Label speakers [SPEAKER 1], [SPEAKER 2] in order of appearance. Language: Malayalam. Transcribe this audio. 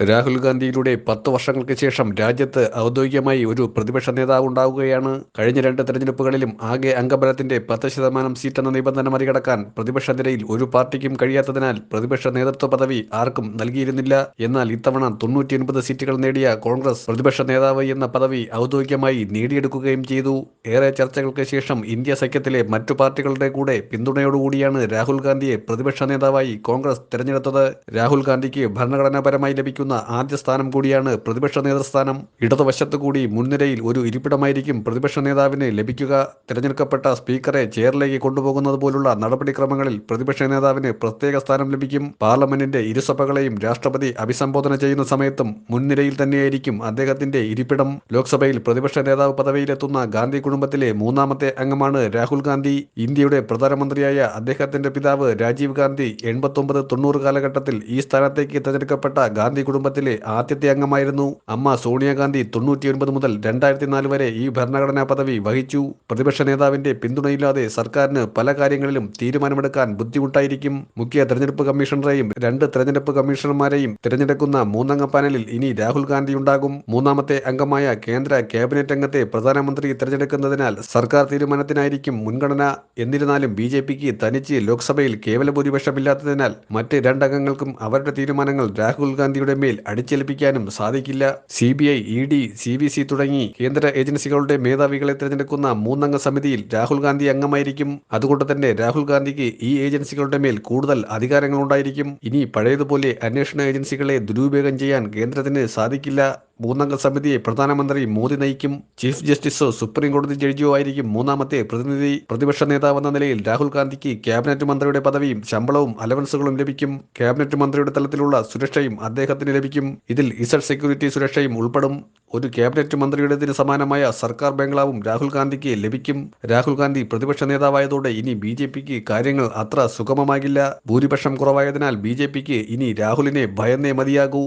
[SPEAKER 1] രാഹുൽ ഗാന്ധിയിലൂടെ പത്ത് വർഷങ്ങൾക്ക് ശേഷം രാജ്യത്ത് ഔദ്യോഗികമായി ഒരു പ്രതിപക്ഷ നേതാവ് ഉണ്ടാവുകയാണ്. കഴിഞ്ഞ രണ്ട് തെരഞ്ഞെടുപ്പുകളിലും ആകെ അംഗബലത്തിന്റെ പത്ത് ശതമാനം സീറ്റെന്ന നിബന്ധന മറികടക്കാൻ പ്രതിപക്ഷ നിരയിൽ ഒരു പാർട്ടിക്കും കഴിയാത്തതിനാൽ പ്രതിപക്ഷ നേതൃത്വ പദവി ആർക്കും നൽകിയിരുന്നില്ല. എന്നാൽ ഇത്തവണ തൊണ്ണൂറ്റിയൊൻപത് സീറ്റുകൾ നേടിയ കോൺഗ്രസ് പ്രതിപക്ഷ നേതാവ് എന്ന പദവി ഔദ്യോഗികമായി നേടിയെടുക്കുകയും ചെയ്തു. ഏറെ ചർച്ചകൾക്ക് ശേഷം ഇന്ത്യ സഖ്യത്തിലെ മറ്റു പാർട്ടികളുടെ കൂടെ പിന്തുണയോടുകൂടിയാണ് രാഹുൽ ഗാന്ധിയെ പ്രതിപക്ഷ നേതാവായി കോൺഗ്രസ് തെരഞ്ഞെടുത്തത്. രാഹുൽ ഗാന്ധിക്ക് ഭരണഘടനാപരമായി ലഭിക്കുന്ന ആദ്യ സ്ഥാനം കൂടിയാണ് പ്രതിപക്ഷ നേതൃസ്ഥാനം. ഇടതുവശത്തു കൂടി മുൻനിരയിൽ ഒരു ഇരിപ്പിടമായിരിക്കും പ്രതിപക്ഷ നേതാവിന് ലഭിക്കുക. തിരഞ്ഞെടുക്കപ്പെട്ട സ്പീക്കറെ ചെയറിലേക്ക് കൊണ്ടുപോകുന്നത് പോലുള്ള നടപടിക്രമങ്ങളിൽ പ്രതിപക്ഷ നേതാവിന് പ്രത്യേക സ്ഥാനം ലഭിക്കും. പാർലമെന്റിന്റെ ഇരുസഭകളെയും രാഷ്ട്രപതി അഭിസംബോധന ചെയ്യുന്ന സമയത്തും മുൻനിരയിൽ തന്നെയായിരിക്കും അദ്ദേഹത്തിന്റെ ഇരിപ്പിടം. ലോക്സഭയിൽ പ്രതിപക്ഷ നേതാവ് പദവിയിലെത്തുന്ന ഗാന്ധി കുടുംബത്തിലെ മൂന്നാമത്തെ അംഗമാണ് രാഹുൽ ഗാന്ധി. ഇന്ത്യയുടെ പ്രധാനമന്ത്രിയായ അദ്ദേഹത്തിന്റെ പിതാവ് രാജീവ് ഗാന്ധി എൺപത്തൊമ്പത് തൊണ്ണൂറ് കാലഘട്ടത്തിൽ ഈ സ്ഥാനത്തേക്ക് തിരഞ്ഞെടുക്കപ്പെട്ട ഗാന്ധി കുടുംബത്തിലെ ആദ്യത്തെ അംഗമായിരുന്നു. അമ്മ സോണിയാഗാന്ധി തൊണ്ണൂറ്റിയൊൻപത് മുതൽ രണ്ടായിരത്തി നാല് വരെ ഈ ഭരണഘടനാ പദവി വഹിച്ചു. പ്രതിപക്ഷ നേതാവിന്റെ പിന്തുണയില്ലാതെ സർക്കാരിന് പല കാര്യങ്ങളിലും തീരുമാനമെടുക്കാൻ ബുദ്ധിമുട്ടായിരിക്കും. മുഖ്യ തെരഞ്ഞെടുപ്പ് കമ്മീഷണറെയും രണ്ട് തെരഞ്ഞെടുപ്പ് കമ്മീഷണർമാരെയും തിരഞ്ഞെടുക്കുന്ന മൂന്നംഗ പാനലിൽ ഇനി രാഹുൽ ഗാന്ധി ഉണ്ടാകും. മൂന്നാമത്തെ അംഗമായ കേന്ദ്ര ക്യാബിനറ്റ് അംഗത്തെ പ്രധാനമന്ത്രി തിരഞ്ഞെടുക്കുന്നതിനാൽ സർക്കാർ തീരുമാനത്തിനായിരിക്കും മുൻഗണന. എന്നിരുന്നാലും ബി ജെ പിക്ക് തനിച്ച് ലോക്സഭയിൽ കേവല ഭൂരിപക്ഷമില്ലാത്തതിനാൽ മറ്റ് രണ്ടംഗങ്ങൾക്കും അവരുടെ തീരുമാനങ്ങൾ രാഹുൽ ഗാന്ധിയുടെ മേൽ അടിച്ചേൽപ്പിക്കാനും സാധിക്കില്ല. C B I E D C B C തുടങ്ങി കേന്ദ്ര ഏജൻസികളുടെ മേധാവികളെ തിരഞ്ഞെടുക്കുന്ന മൂന്നംഗ സമിതിയിൽ രാഹുൽ ഗാന്ധി അംഗമായിരിക്കും. അതുകൊണ്ട് തന്നെ രാഹുൽ ഗാന്ധിക്ക് ഈ ഏജൻസികളുടെ മേൽ കൂടുതൽ അധികാരങ്ങളുണ്ടായിരിക്കും. ഇനി പഴയതുപോലെ അന്വേഷണ ഏജൻസികളെ ദുരുപയോഗം ചെയ്യാൻ കേന്ദ്രത്തിന് സാധിക്കില്ല. മൂന്നംഗ സമിതിയെ പ്രധാനമന്ത്രി മോദി നയിക്കും. ചീഫ് ജസ്റ്റിസോ സുപ്രീം കോടതി ജഡ്ജിയോ ആയിരിക്കും മൂന്നാമത്തെ പ്രതിനിധി പ്രതിപക്ഷ നേതാവെന്ന നിലയിൽ രാഹുൽ ഗാന്ധിക്ക് ക്യാബിനറ്റ് മന്ത്രിയുടെ പദവിയും ശമ്പളവും അലവൻസുകളും ലഭിക്കും. ക്യാബിനറ്റ് മന്ത്രിയുടെ തലത്തിലുള്ള സുരക്ഷയും അദ്ദേഹത്തിന് ലഭിക്കും. ഇതിൽ ഇസഡ് സെക്യൂരിറ്റി സുരക്ഷയും ഉൾപ്പെടും. ഒരു ക്യാബിനറ്റ് മന്ത്രിയുടേതിന് സമാനമായ സർക്കാർ ബംഗ്ലാവും രാഹുൽ ഗാന്ധിക്ക് ലഭിക്കും. രാഹുൽ ഗാന്ധി പ്രതിപക്ഷ നേതാവായതോടെ ഇനി ബി ജെ പിക്ക് കാര്യങ്ങൾ അത്ര സുഗമമാകില്ല. ഭൂരിപക്ഷം കുറവായതിനാൽ ബി ജെ പിക്ക് ഇനി രാഹുലിനെ ഭയന്നേ മതിയാകൂ.